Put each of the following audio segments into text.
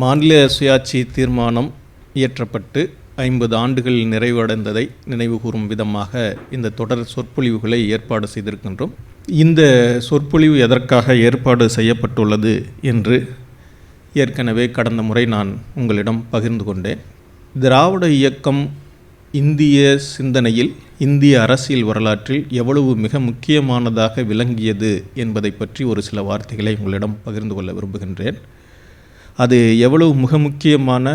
மாநில சுயாட்சி தீர்மானம் இயற்றப்பட்டு ஐம்பது ஆண்டுகள் நிறைவடைந்ததை நினைவுகூரும் விதமாக இந்த தொடர் சொற்பொழிவுகளை ஏற்பாடு செய்திருக்கின்றோம். இந்த சொற்பொழிவு எதற்காக ஏற்பாடு செய்யப்பட்டுள்ளது என்று ஏற்கனவே கடந்த முறை நான் உங்களிடம் பகிர்ந்து கொண்டேன். திராவிட இயக்கம் இந்திய சிந்தனையில் இந்திய அரசியல் வரலாற்றில் எவ்வளவு மிக முக்கியமானதாக விளங்கியது என்பதை பற்றி ஒரு சில வார்த்தைகளை உங்களிடம் பகிர்ந்து கொள்ள விரும்புகின்றேன். அது எவ்வளவு மிக முக்கியமான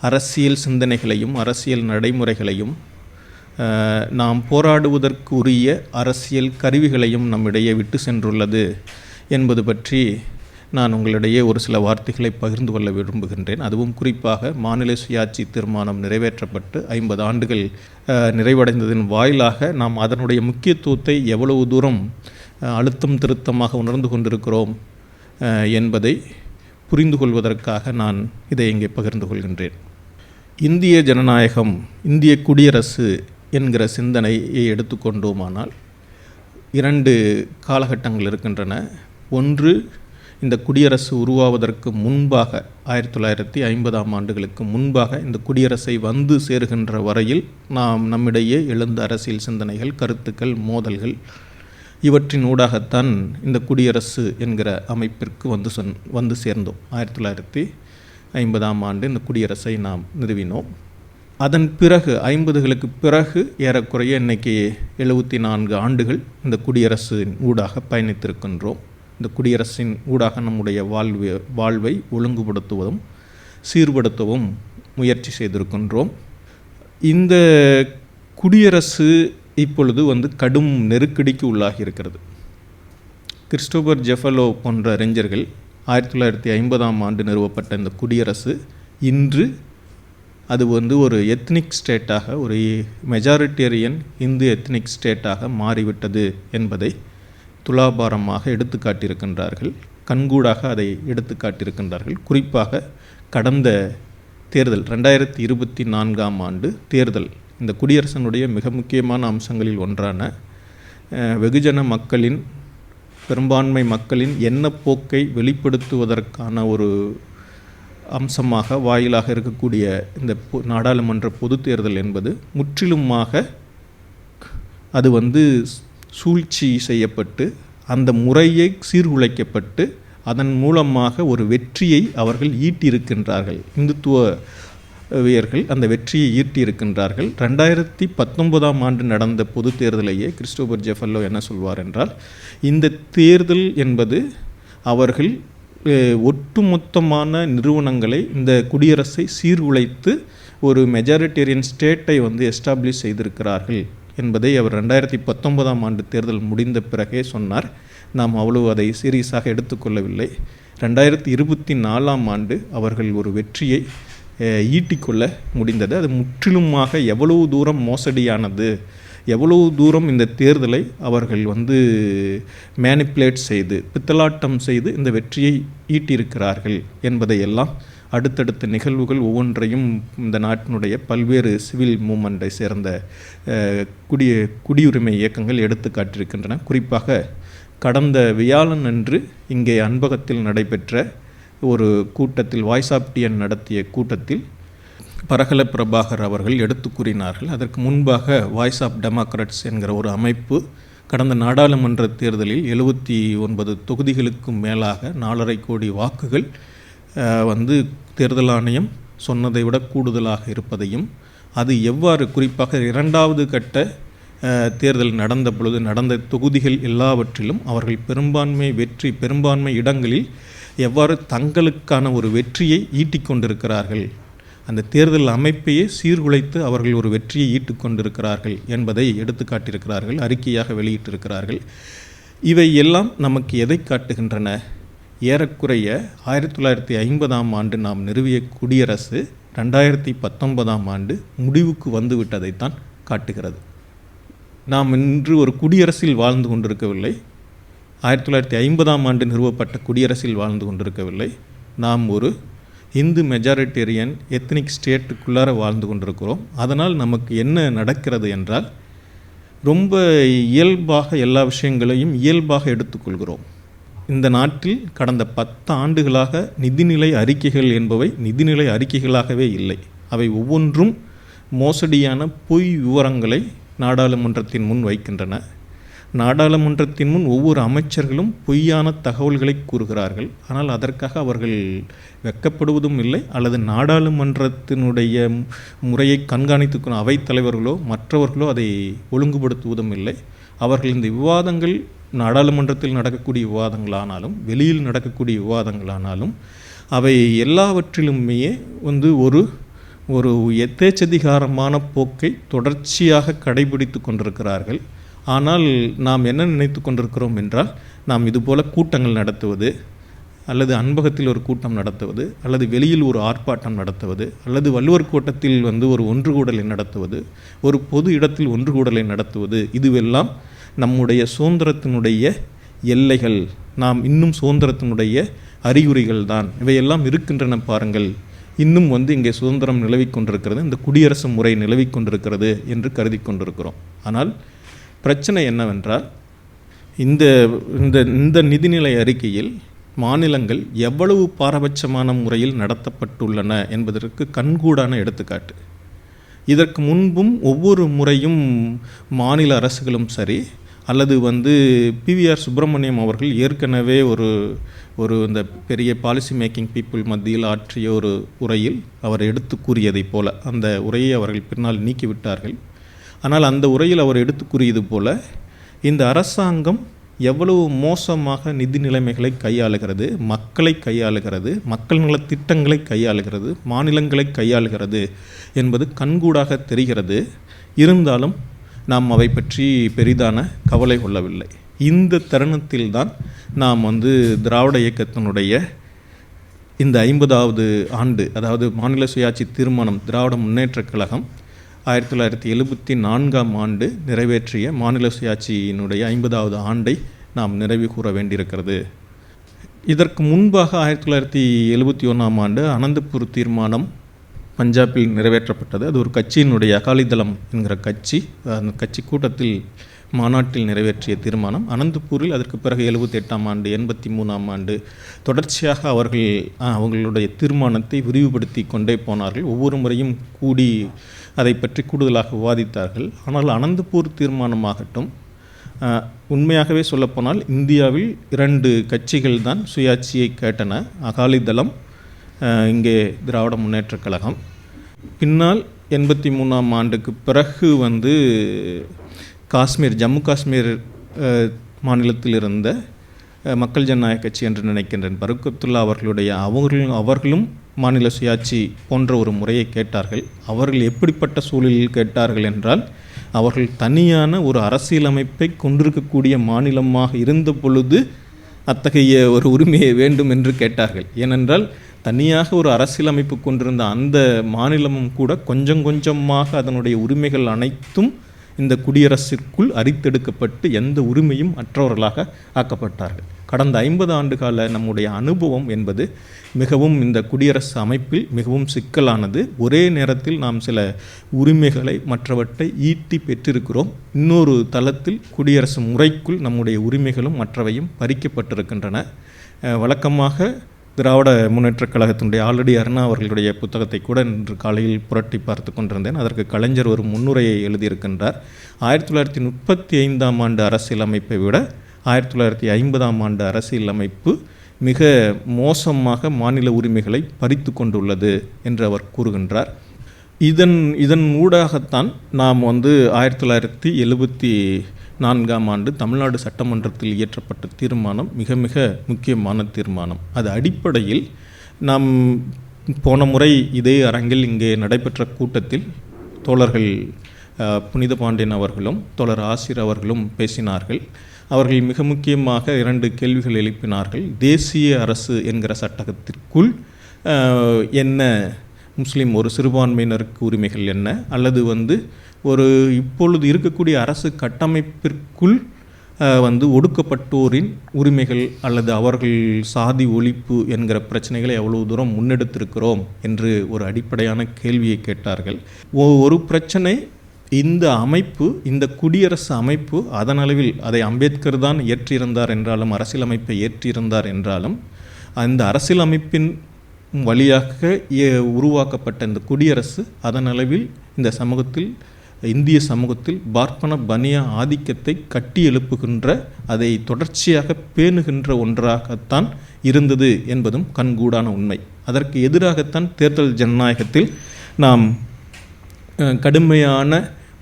அரசியல் சிந்தனைகளையும் அரசியல் நடைமுறைகளையும் நாம் போராடுவதற்கு உரிய அரசியல் கருவிகளையும் நம்மிடையே விட்டு சென்றுள்ளது என்பது பற்றி நான் உங்களிடையே ஒரு சில வார்த்தைகளை பகிர்ந்து கொள்ள விரும்புகின்றேன். அதுவும் குறிப்பாக மாநில சுயாட்சி தீர்மானம் நிறைவேற்றப்பட்டு ஐம்பது ஆண்டுகள் நிறைவடைந்ததன் வாயிலாக நாம் அதனுடைய முக்கியத்துவத்தை எவ்வளவு தூரம் அழுத்தம் திருத்தமாக உணர்ந்து கொண்டிருக்கிறோம் என்பதை புரிந்து கொள்வதற்காக நான் இதை இங்கே பகிர்ந்து கொள்கின்றேன். இந்திய ஜனநாயகம் இந்திய குடியரசு என்கிற சிந்தனையை எடுத்துக்கொண்டோமானால் இரண்டு காலகட்டங்கள் இருக்கின்றன. ஒன்று இந்த குடியரசு உருவாவதற்கு முன்பாக ஆயிரத்தி தொள்ளாயிரத்தி ஐம்பதாம் ஆண்டுகளுக்கு முன்பாக இந்த குடியரசை வந்து சேருகின்ற வரையில் நாம் நம்மிடையே எழுந்த அரசியல் சிந்தனைகள் கருத்துக்கள் மோதல்கள் இவற்றின் ஊடாகத்தான் இந்த குடியரசு என்கிற அமைப்பிற்கு வந்து சொன் வந்து சேர்ந்தோம். ஆயிரத்தி தொள்ளாயிரத்தி ஐம்பதாம் ஆண்டு இந்த குடியரசை நாம் நிறுவினோம். அதன் பிறகு ஐம்பதுகளுக்கு பிறகு ஏறக்குறைய இன்றைக்கி எழுபத்தி நான்கு ஆண்டுகள் இந்த குடியரசின் ஊடாக பயணித்திருக்கின்றோம். இந்த குடியரசின் ஊடாக நம்முடைய வாழ்வை வாழ்வை ஒழுங்குபடுத்துவதும் சீர்படுத்தவும் முயற்சி செய்திருக்கின்றோம். இந்த குடியரசு இப்பொழுது வந்து கடும் நெருக்கடிக்கு உள்ளாகி இருக்கிறது. கிறிஸ்டோபர் ஜெஃபலோ போன்ற அறிஞர்கள் ஆயிரத்தி தொள்ளாயிரத்தி ஐம்பதாம் ஆண்டு நிறுவப்பட்ட இந்த குடியரசு இன்று அது வந்து ஒரு எத்னிக் ஸ்டேட்டாக ஒரு மெஜாரிட்டேரியன் இந்து எத்னிக் ஸ்டேட்டாக மாறிவிட்டது என்பதை துலாபாரமாக எடுத்து காட்டியிருக்கின்றார்கள் கண்கூடாக அதை எடுத்து காட்டியிருக்கின்றார்கள் குறிப்பாக கடந்த தேர்தல் ரெண்டாயிரத்தி இருபத்தி நான்காம் ஆண்டு தேர்தல் இந்த குடியரசனுடைய மிக முக்கியமான அம்சங்களில் ஒன்றான வெகுஜன மக்களின் பெரும்பான்மை மக்களின் எண்ணப்போக்கை வெளிப்படுத்துவதற்கான ஒரு அம்சமாக வாயிலாக இருக்கக்கூடிய இந்த பொ- நாடாளுமன்ற பொது தேர்தல் என்பது முற்றிலுமாக அது வந்து சூழ்ச்சி செய்யப்பட்டு அந்த முறையை சீர்குலைக்கப்பட்டு அதன் மூலமாக ஒரு வெற்றியை அவர்கள் ஈட்டியிருக்கின்றார்கள். இந்துத்துவ வீரர்கள் அந்த வெற்றியை ஈட்டியிருக்கின்றார்கள். ரெண்டாயிரத்தி பத்தொன்பதாம் ஆண்டு நடந்த பொது தேர்தலையே கிறிஸ்டோபர் ஜெஃபல்லோ என்ன சொல்வார் என்றால் இந்த தேர்தல் என்பது அவர்கள் ஒட்டுமொத்தமான நிறுவனங்களை இந்த குடியரசை சீர்குலைத்து ஒரு மெஜாரிட்டேரியன் ஸ்டேட்டை வந்து எஸ்டாப்ளிஷ் செய்திருக்கிறார்கள் என்பதை அவர் ரெண்டாயிரத்தி பத்தொன்பதாம் ஆண்டு தேர்தல் முடிந்த பிறகே சொன்னார். நாம் அவ்வளவு அதை சீரியஸாக எடுத்துக்கொள்ளவில்லை. ரெண்டாயிரத்தி இருபத்தி நாலாம் ஆண்டு அவர்கள் ஒரு வெற்றியை ஈட்டிக்கொள்ள முடிந்தது. அது முற்றிலுமாக எவ்வளவு தூரம் மோசடியானது எவ்வளவு தூரம் இந்த தேர்தலை அவர்கள் வந்து மேனிப்புலேட் செய்து பித்தலாட்டம் செய்து இந்த வெற்றியை ஈட்டியிருக்கிறார்கள் என்பதையெல்லாம் அடுத்தடுத்த நிகழ்வுகள் ஒவ்வொன்றையும் இந்த நாட்டினுடைய பல்வேறு சிவில் மூமெண்ட்டை சேர்ந்த குடிய குடியுரிமை இயக்கங்கள் எடுத்து காட்டியிருக்கின்றன. குறிப்பாக கடந்த வியாழன் அன்று இங்கே அன்பகத்தில் நடைபெற்ற ஒரு கூட்டத்தில் வாய்ஸ் ஆஃப் டிஎன் நடத்திய கூட்டத்தில் பரகல பிரபாகர் அவர்கள் எடுத்து கூறினார்கள். அதற்கு முன்பாக வாய்ஸ் ஆஃப் டெமோக்ராட்ஸ் என்கிற ஒரு அமைப்பு கடந்த நாடாளுமன்ற தேர்தலில் எழுபத்தி ஒன்பது தொகுதிகளுக்கும் மேலாக நாலரை கோடி வாக்குகள் வந்து தேர்தல் ஆணையம் சொன்னதை விட கூடுதலாக இருப்பதையும் அது எவ்வாறு குறிப்பாக இரண்டாவது கட்ட தேர்தல் நடந்த பொழுது நடந்த தொகுதிகள் எல்லாவற்றிலும் அவர்கள் பெரும்பான்மை வெற்றி பெரும்பான்மை இடங்களில் எவ்வாறு தங்களுக்கான ஒரு வெற்றியை ஈட்டிக் கொண்டிருக்கிறார்கள்? அந்த தேர்தல் அமைப்பையே சீர்குலைத்து அவர்கள் ஒரு வெற்றியை ஈட்டுக்கொண்டிருக்கிறார்கள் என்பதை எடுத்து காட்டியிருக்கிறார்கள் அறிக்கையாக வெளியிட்டிருக்கிறார்கள். இவை எல்லாம் நமக்கு எதை காட்டுகின்றன? ஏறக்குறைய ஆயிரத்தி தொள்ளாயிரத்தி ஐம்பதாம் ஆண்டு நாம் நிறுவிய குடியரசு ரெண்டாயிரத்தி பத்தொன்பதாம் ஆண்டு முடிவுக்கு வந்துவிட்டதைத்தான் காட்டுகிறது. நாம் இன்று ஒரு குடியரசில் வாழ்ந்து கொண்டிருக்கவில்லை. ஆயிரத்தி தொள்ளாயிரத்தி ஐம்பதாம் ஆண்டு நிறுவப்பட்ட குடியரசில் வாழ்ந்து கொண்டிருக்கவில்லை. நாம் ஒரு இந்து மெஜாரிட்டேரியன் எத்னிக் ஸ்டேட்டுக்குள்ளார வாழ்ந்து கொண்டிருக்கிறோம். அதனால் நமக்கு என்ன நடக்கிறது என்றால் ரொம்ப இயல்பாக எல்லா விஷயங்களையும் இயல்பாக எடுத்துக்கொள்கிறோம். இந்த நாட்டில் கடந்த பத்து ஆண்டுகளாக நிதிநிலை அறிக்கைகள் என்பவை நிதிநிலை அறிக்கைகளாகவே இல்லை. அவை ஒவ்வொன்றும் மோசடியான பொய் விவரங்களை நாடாளுமன்றத்தின் முன் வைக்கின்றன. நாடாளுமன்றத்தின் முன் ஒவ்வொரு அமைச்சர்களும் பொய்யான தகவல்களை கூறுகிறார்கள். ஆனால் அதற்காக அவர்கள் வெட்கப்படுவதும் இல்லை. அல்லது நாடாளுமன்றத்தினுடைய முறையை கண்காணித்துக்கணும் அவைத்தலைவர்களோ மற்றவர்களோ அதை ஒழுங்குபடுத்துவதும் இல்லை. அவர்கள் இந்த விவாதங்கள் நாடாளுமன்றத்தில் நடக்கக்கூடிய விவாதங்களானாலும் வெளியில் நடக்கக்கூடிய விவாதங்களானாலும் அவை எல்லாவற்றிலுமே வந்து ஒரு ஒரு எத்தேச்சதிகாரமான போக்கை தொடர்ச்சியாக கடைபிடித்து கொண்டிருக்கிறார்கள். ஆனால் நாம் என்ன நினைத்து கொண்டிருக்கிறோம் என்றால் நாம் இதுபோல கூட்டங்கள் நடத்துவது அல்லது அன்பகத்தில் ஒரு கூட்டம் நடத்துவது அல்லது வெளியில் ஒரு ஆர்ப்பாட்டம் நடத்துவது அல்லது வள்ளுவர் கோட்டத்தில் வந்து ஒரு ஒன்றுகூடலை நடத்துவது ஒரு பொது இடத்தில் ஒன்றுகூடலை நடத்துவது இதுவெல்லாம் நம்முடைய சுதந்திரத்தினுடைய எல்லைகள். நாம் இன்னும் சுதந்திரத்தினுடைய அறிகுறிகள் தான். இவையெல்லாம் இருக்கின்றன பாருங்கள். இன்னும் வந்து இங்கே சுதந்திரம் நிலவிக் கொண்டிருக்கிறது இந்த குடியரசு முறை நிலவிக் கொண்டிருக்கிறது என்று கருதி கொண்டிருக்கிறோம். ஆனால் பிரச்சனை என்னவென்றால் இந்த இந்த இந்த நிதிநிலை அறிக்கையில் மாநிலங்கள் எவ்வளவு பாரபட்சமான முறையில் நடத்தப்பட்டுள்ளன என்பதற்கு கண்கூடான எடுத்துக்காட்டு. இதற்கு முன்பும் ஒவ்வொரு முறையும் மாநில அரசுகளும் சரி அல்லது வந்து பிவிஆர் சுப்பிரமணியம் அவர்கள் ஏற்கனவே ஒரு ஒரு இந்த பெரிய பாலிசி மேக்கிங் பீப்புள் மத்தியில் ஆற்றிய ஒரு உரையில் அவர் எடுத்து கூறியதைப் போல அந்த உரையை அவர்கள் பின்னால் நீக்கிவிட்டார்கள். ஆனால் அந்த உரையில் அவர் எடுத்து கூறியது போல இந்த அரசாங்கம் எவ்வளவு மோசமாக நிதி நிலைமைகளை கையாளுகிறது மக்களை கையாளுகிறது மக்கள் நல திட்டங்களை கையாளுகிறது மாநிலங்களை கையாளுகிறது என்பது கண்கூடாக தெரிகிறது. இருந்தாலும் நாம் அவை பற்றி பெரிதான கவலை கொள்ளவில்லை. இந்த தருணத்தில்தான் நாம் வந்து திராவிட இயக்கத்தினுடைய இந்த ஐம்பதாவது ஆண்டு அதாவது மாநில சுயாட்சி தீர்மானம் திராவிட முன்னேற்றக் கழகம் ஆயிரத்தி தொள்ளாயிரத்தி எழுபத்தி நான்காம் ஆண்டு நிறைவேற்றிய மாநில சுயாட்சியினுடைய ஐம்பதாவது ஆண்டை நாம் நிறைவு கூற வேண்டியிருக்கிறது. இதற்கு முன்பாக ஆயிரத்தி தொள்ளாயிரத்தி எழுபத்தி ஒன்றாம் ஆண்டு அனந்தபூர் தீர்மானம் பஞ்சாபில் நிறைவேற்றப்பட்டது. அது ஒரு கட்சியினுடைய அகாலிதளம் என்கிற கட்சி. அந்த கட்சி கூட்டத்தில் மாநாட்டில் நிறைவேற்றிய தீர்மானம். அனந்தபூரில் அதற்கு பிறகு எழுபத்தி எட்டாம் ஆண்டு எண்பத்தி மூணாம் ஆண்டு தொடர்ச்சியாக அவர்கள் அவங்களுடைய தீர்மானத்தை விரிவுபடுத்தி கொண்டே போனார்கள். ஒவ்வொரு முறையும் கூடி அதை பற்றி கூடுதலாக விவாதித்தார்கள். ஆனால் அனந்தபூர் தீர்மானமாகட்டும் உண்மையாகவே சொல்லப்போனால் இந்தியாவில் இரண்டு கட்சிகள் தான் சுயாட்சியை கேட்டன. அகாலிதளம் இங்கே திராவிட முன்னேற்றக் கழகம். பின்னால் எண்பத்தி மூணாம் ஆண்டுக்கு பிறகு வந்து காஷ்மீர் ஜம்மு காஷ்மீர் மாநிலத்தில் இருந்த மக்கள் ஜனநாயக கட்சி என்று நினைக்கின்றேன். பருக்கத்துல்லா அவர்களுடைய அவர்களும் அவர்களும் மாநில சுயாட்சி போன்ற ஒரு முறையை கேட்டார்கள். அவர்கள் எப்படிப்பட்ட சூழலில் கேட்டார்கள் என்றால் அவர்கள் தனியான ஒரு அரசியலமைப்பை கொண்டிருக்கக்கூடிய மாநிலமாக இருந்த பொழுது அத்தகைய ஒரு உரிமையை வேண்டும் என்று கேட்டார்கள். ஏனென்றால் தனியாக ஒரு அரசியலமைப்பு கொண்டிருந்த அந்த மாநிலமும் கூட கொஞ்சம் கொஞ்சமாக அதனுடைய உரிமைகள் அனைத்தும் இந்த குடியரசிற்குள் அரித்தெடுக்கப்பட்டு எந்த உரிமையும் அற்றவர்களாக ஆக்கப்பட்டார்கள். கடந்த ஐம்பது ஆண்டு கால நம்முடைய அனுபவம் என்பது மிகவும் இந்த குடியரசு அமைப்பில் மிகவும் சிக்கலானது. ஒரே நேரத்தில் நாம் சில உரிமைகளை மற்றவற்றை ஈட்டி பெற்றிருக்கிறோம். இன்னொரு தளத்தில் குடியரசு முறைக்குள் நம்முடைய உரிமைகளும் மற்றவையும் பறிக்கப்பட்டிருக்கின்றன. வழக்கமாக திராவிட முன்னேற்றக் கழகத்தினுடைய ஆல்ரெடி அருணா அவர்களுடைய புத்தகத்தை கூட இன்று காலையில் புரட்டி பார்த்து கொண்டிருந்தேன். அதற்கு கலைஞர் ஒரு முன்னுரையை எழுதியிருக்கின்றார். ஆயிரத்தி தொள்ளாயிரத்தி முப்பத்தி ஐந்தாம் ஆண்டு அரசியலமைப்பை விட ஆயிரத்தி தொள்ளாயிரத்தி ஐம்பதாம் ஆண்டு அரசியலமைப்பு மிக மோசமாக மாநில உரிமைகளை பறித்து கொண்டுள்ளது என்று அவர் கூறுகின்றார். இதன் இதன் ஊடாகத்தான் நாம் வந்து ஆயிரத்தி தொள்ளாயிரத்தி எழுபத்தி நான்காம் ஆண்டு தமிழ்நாடு சட்டமன்றத்தில் இயற்றப்பட்ட தீர்மானம் மிக மிக முக்கியமான தீர்மானம். அது அடிப்படையில் நாம் போன முறை இதே அரங்கில் இங்கே நடைபெற்ற கூட்டத்தில் தோழர்கள் புனித பாண்டியன் அவர்களும் தோழர் ஆசிர் அவர்களும் பேசினார்கள். அவர்கள் மிக முக்கியமாக இரண்டு கேள்விகள் எழுப்பினார்கள். தேசிய அரசு என்கிற சட்டகத்திற்குள் என்ன முஸ்லீம் ஒரு சிறுபான்மையினருக்கு உரிமைகள் என்ன? அல்லது வந்து ஒரு இப்பொழுது இருக்கக்கூடிய அரசு கட்டமைப்பிற்குள் வந்து ஒடுக்கப்பட்டோரின் உரிமைகள் அல்லது அவர்கள் சாதி ஒழிப்பு என்கிற பிரச்சனைகளை எவ்வளவு தூரம் முன்னெடுத்திருக்கிறோம் என்று ஒரு அடிப்படையான கேள்வியை கேட்டார்கள். ஒரு பிரச்சனை இந்த அமைப்பு இந்த குடியரசு அமைப்பு அதனளவில் அதை அம்பேத்கர் தான் ஏற்றியிருந்தார் என்றாலும் அரசியலமைப்பை ஏற்றியிருந்தார் என்றாலும் அந்த அரசியலமைப்பின் வழியாக உருவாக்கப்பட்ட இந்த குடியரசு அதனளவில் இந்த சமூகத்தில் இந்திய சமூகத்தில் பார்ப்பன பனியா ஆதிக்கத்தை கட்டி எழுப்புகின்ற அதை தொடர்ச்சியாக பேணுகின்ற ஒன்றாகத்தான் இருந்தது என்பதும் கண்கூடான உண்மை. அதற்கு எதிராகத்தான் தேர்தல் ஜனநாயகத்தில் நாம் கடுமையான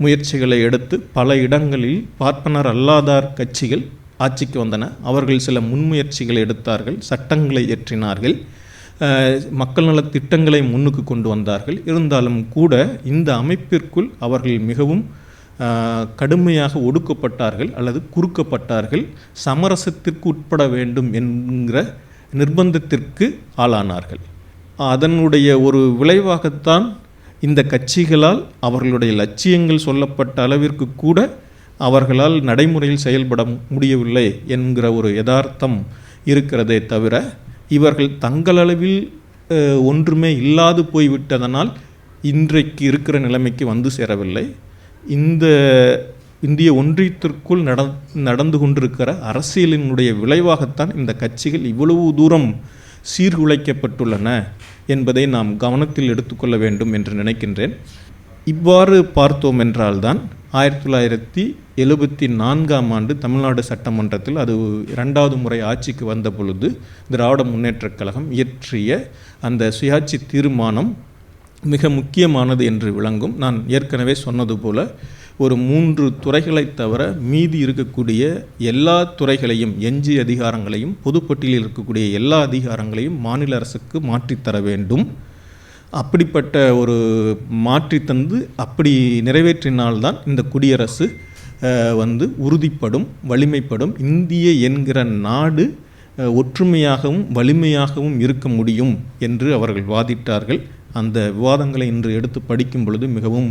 முயற்சிகளை எடுத்து பல இடங்களில் பார்ப்பனர் அல்லாதார் கட்சிகள் ஆட்சிக்கு வந்தன. அவர்கள் சில முன்முயற்சிகளை எடுத்தார்கள் சட்டங்களை இயற்றினார்கள் மக்கள் நல திட்டங்களை முன்னுக்கு கொண்டு வந்தார்கள். இருந்தாலும் கூட இந்த அமைப்பிற்குள் அவர்கள் மிகவும் கடுமையாக ஒடுக்கப்பட்டார்கள் அல்லது குறுக்கப்பட்டார்கள். சமரசத்திற்கு உட்பட வேண்டும் என்கிற நிர்பந்தத்திற்கு ஆளானார்கள். அதனுடைய ஒரு விளைவாகத்தான் இந்த கட்சிகளால் அவர்களுடைய லட்சியங்கள் சொல்லப்பட்ட அளவிற்கு கூட அவர்களால் நடைமுறையில் செயல்பட முடியவில்லை என்கிற ஒரு யதார்த்தம் இருக்கிறதே தவிர இவர்கள் தங்களளவில் ஒன்றுமே இல்லாது போய்விட்டதனால் இன்றைக்கு இருக்கிற நிலைமைக்கு வந்து சேரவில்லை. இந்த இந்திய ஒன்றியத்திற்குள் நட நடந்து கொண்டிருக்கிற அரசியலினுடைய விளைவாகத்தான் இந்த கட்சிகள் இவ்வளவு தூரம் சீர்குலைக்கப்பட்டுள்ளன. என்பதை நாம் கவனத்தில் எடுத்துக்கொள்ள வேண்டும் என்று நினைக்கின்றேன். இவ்வாறு பார்த்தோம் என்றால்தான் ஆயிரத்தி தொள்ளாயிரத்தி எழுபத்தி நான்காம் ஆண்டு தமிழ்நாடு சட்டமன்றத்தில் அது இரண்டாவது முறை ஆட்சிக்கு வந்த பொழுது திராவிட முன்னேற்றக் கழகம் இயற்றிய அந்த சுயாட்சி தீர்மானம் மிக முக்கியமானது என்று விளங்கும். நான் ஏற்கனவே சொன்னது போல ஒரு மூன்று துறைகளை தவிர மீதி இருக்கக்கூடிய எல்லா துறைகளையும் எஞ்சிய அதிகாரங்களையும் பொதுப்பட்டியலில் இருக்கக்கூடிய எல்லா அதிகாரங்களையும் மாநில அரசுக்கு மாற்றித்தர வேண்டும். அப்படிப்பட்ட ஒரு மாற்றி தந்து அப்படி நிறைவேற்றினால்தான் இந்த குடியரசு வந்து உறுதிப்படும் வலிமைப்படும். இந்திய என்கிற நாடு ஒற்றுமையாகவும் வலிமையாகவும் இருக்க முடியும் என்று அவர்கள் வாதிட்டார்கள். அந்த விவாதங்களை இன்று எடுத்து படிக்கும் பொழுது மிகவும்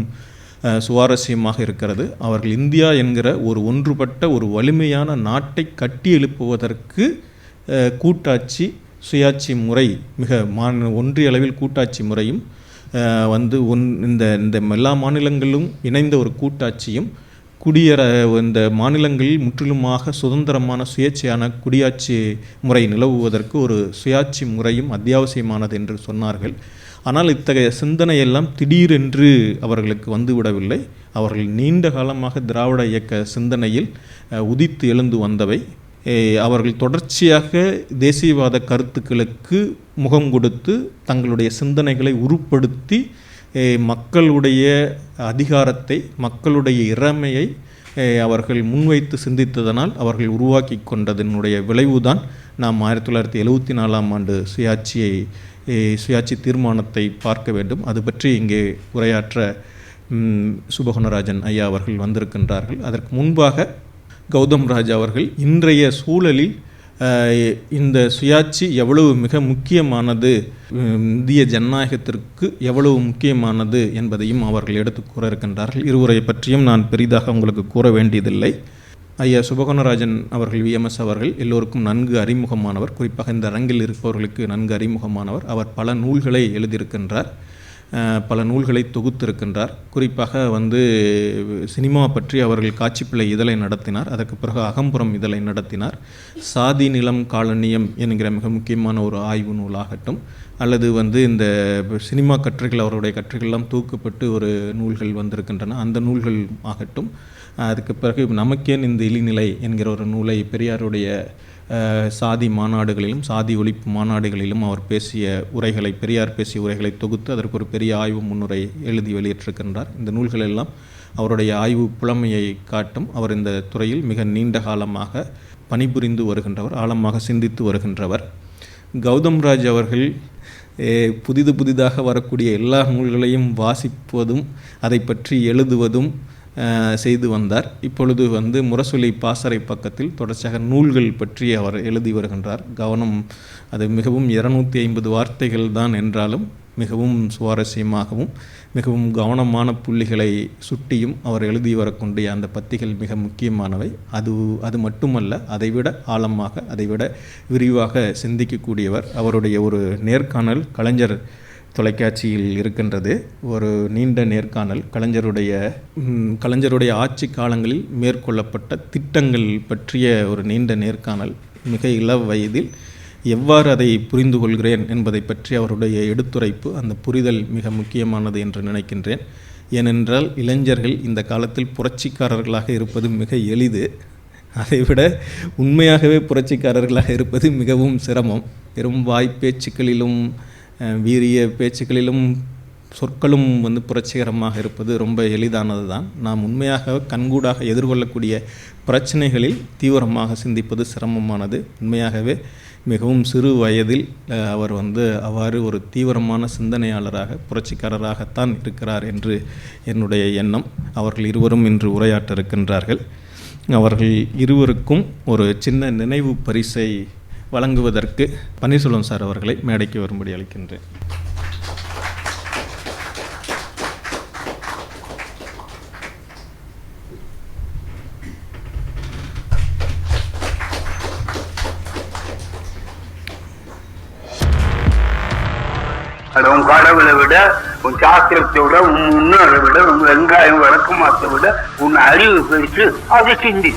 சுவாரஸ்யமாக இருக்கிறது. அவர்கள் இந்தியா என்கிற ஒரு ஒன்றுபட்ட ஒரு வலிமையான நாட்டை கட்டி எழுப்புவதற்கு கூட்டாட்சி சுயாட்சி முறை மிக மான ஒன்றிய அளவில் கூட்டாட்சி முறையும் வந்து ஒன் இந்த இந்த எல்லா மாநிலங்களும் இணைந்த ஒரு கூட்டாட்சியும் குடியர இந்த மாநிலங்களில் முற்றிலுமாக சுதந்திரமான சுயேட்சையான குடியாட்சி முறை நிலவுவதற்கு ஒரு சுயாட்சி முறையும் அத்தியாவசியமானது என்று சொன்னார்கள். ஆனால் இத்தகைய சிந்தனையெல்லாம் திடீரென்று அவர்களுக்கு வந்துவிடவில்லை. அவர்கள் நீண்ட காலமாக திராவிட இயக்க சிந்தனையில் உதித்து எழுந்து வந்தவை. அவர்கள் தொடர்ச்சியாக தேசியவாத கருத்துக்களுக்கு முகம் கொடுத்து தங்களுடைய சிந்தனைகளை உருப்படுத்தி மக்களுடைய அதிகாரத்தை மக்களுடைய இறமையை அவர்கள் முன்வைத்து சிந்தித்ததனால் அவர்கள் உருவாக்கி கொண்டதனுடைய விளைவுதான் நாம் ஆயிரத்தி தொள்ளாயிரத்தி எழுவத்தி நாலாம் ஆண்டு சுயாட்சியை சுயாட்சி தீர்மானத்தை பார்க்க வேண்டும். அது பற்றி இங்கே உரையாற்ற சுபகுணராஜன் ஐயா அவர்கள் வந்திருக்கின்றார்கள். அதற்கு முன்பாக கௌதம் ராஜ் அவர்கள் இன்றைய சூழலில் இந்த சுயாட்சி எவ்வளவு மிக முக்கியமானது இந்திய ஜனநாயகத்திற்கு எவ்வளவு முக்கியமானது என்பதையும் அவர்கள் எடுத்து கூற இருக்கின்றார்கள். இருவரை பற்றியும் நான் பெரிதாக உங்களுக்கு கூற வேண்டியதில்லை. ஐயா சுபகோணராஜன் அவர்கள் விஎம்எஸ் அவர்கள் எல்லோருக்கும் நன்கு அறிமுகமானவர். குறிப்பாக இந்த அரங்கில் இருப்பவர்களுக்கு நன்கு அறிமுகமானவர். அவர் பல நூல்களை எழுதியிருக்கின்றார். பல நூல்களை தொகுத்திருக்கின்றார். குறிப்பாக வந்து சினிமா பற்றி அவர்கள் காட்சிப்பிள்ளை இதழை நடத்தினார். அதற்கு பிறகு அகம்புறம் இதழை நடத்தினார். சாதி நிலம் காலனியம் என்கிற மிக முக்கியமான ஒரு ஆய்வு நூலாகட்டும் அல்லது வந்து இந்த சினிமா கட்டுரைகள் அவருடைய கட்டுரைகள்லாம் தூக்கப்பட்டு ஒரு நூல்கள் வந்திருக்கின்றன. அந்த நூல்கள் ஆகட்டும் அதுக்கு பிறகு நமக்கேன் இந்த இழிநிலை என்கிற ஒரு நூலை பெரியாருடைய சாதி மாநாடுகளிலும் சாதி ஒழிப்பு மாநாடுகளிலும் அவர் பேசிய உரைகளை பெரியார் பேசிய உரைகளை தொகுத்து அதற்கு ஒரு பெரிய ஆய்வு முன்னுரை எழுதி வெளியிட்டிருக்கின்றார். இந்த நூல்கள் எல்லாம் அவருடைய ஆய்வு புலமையை காட்டும் அவர் இந்த துறையில் மிக நீண்ட காலமாக பணிபுரிந்து வருகின்றவர் ஆழமாக சிந்தித்து வருகின்றவர். கௌதம் ராஜ் அவர்கள் புதிது புதிதாக வரக்கூடிய எல்லா நூல்களையும் வாசிப்பதும் அதை பற்றி எழுதுவதும் செய்து வந்தார். இப்பொழுது வந்து முரசொலி பாசறை பக்கத்தில் தொடர்ச்சியாக நூல்கள் பற்றி அவர் எழுதி வருகின்றார். கவனம் அது மிகவும் இருநூத்தி ஐம்பது வார்த்தைகள் தான் என்றாலும் மிகவும் சுவாரஸ்யமாகவும் மிகவும் கவனமான புள்ளிகளை சுட்டியும் அவர் எழுதி வரக்கூடிய அந்த பத்திகள் மிக முக்கியமானவை. அது அது மட்டுமல்ல அதைவிட ஆழமாக அதைவிட விரிவாக சிந்திக்கக்கூடியவர் அவருடைய ஒரு நேர்காணல் கலைஞர் தொலைக்காட்சியில் இருக்கின்றது ஒரு நீண்ட நேர்காணல். கலைஞருடைய கலைஞருடைய ஆட்சி காலங்களில் மேற்கொள்ளப்பட்ட திட்டங்கள் பற்றிய ஒரு நீண்ட நேர்காணல். மிக இள வயதில் எவ்வாறு அதை புரிந்து கொள்கிறேன் என்பதை பற்றி அவருடைய எடுத்துரைப்பு அந்த புரிதல் மிக முக்கியமானது என்று நினைக்கின்றேன். ஏனென்றால் இளைஞர்கள் இந்த காலத்தில் புரட்சிக்காரர்களாக இருப்பது மிக எளிது. அதைவிட உண்மையாகவே புரட்சிக்காரர்களாக இருப்பது மிகவும் சிரமம். பெரும் வாய்ப்பேச்சுக்களிலும் வீரிய பேச்சுக்களிலும் சொற்களும் வந்து புரட்சிகரமாக இருப்பது ரொம்ப எளிதானது தான் நாம் உண்மையாக கண்கூடாக எதிர்கொள்ளக்கூடிய பிரச்சனைகளில் தீவிரமாக சிந்திப்பது சிரமமானது. உண்மையாகவே மிகவும் சிறு வயதில் அவர் வந்து அவ்வாறு ஒரு தீவிரமான சிந்தனையாளராக புரட்சிக்காரராகத்தான் இருக்கிறார் என்று என்னுடைய எண்ணம். அவர்கள் இருவரும் இன்று உரையாற்ற இருக்கின்றார்கள் அவர்கள் இருவருக்கும் ஒரு சின்ன நினைவு பரிசை வழங்குவதற்கு பன்னீர்செல்வம் சார் அவர்களை மேடைக்கு வரும்படி அளிக்கின்றேன் உன் கடவுளை விட உன் சாஸ்திரத்தை விட உன் முன்னோரை விட உன் வெங்காயம் விளக்கமாத்தை விட உன் அறிவு பிரித்து அதை சிந்தி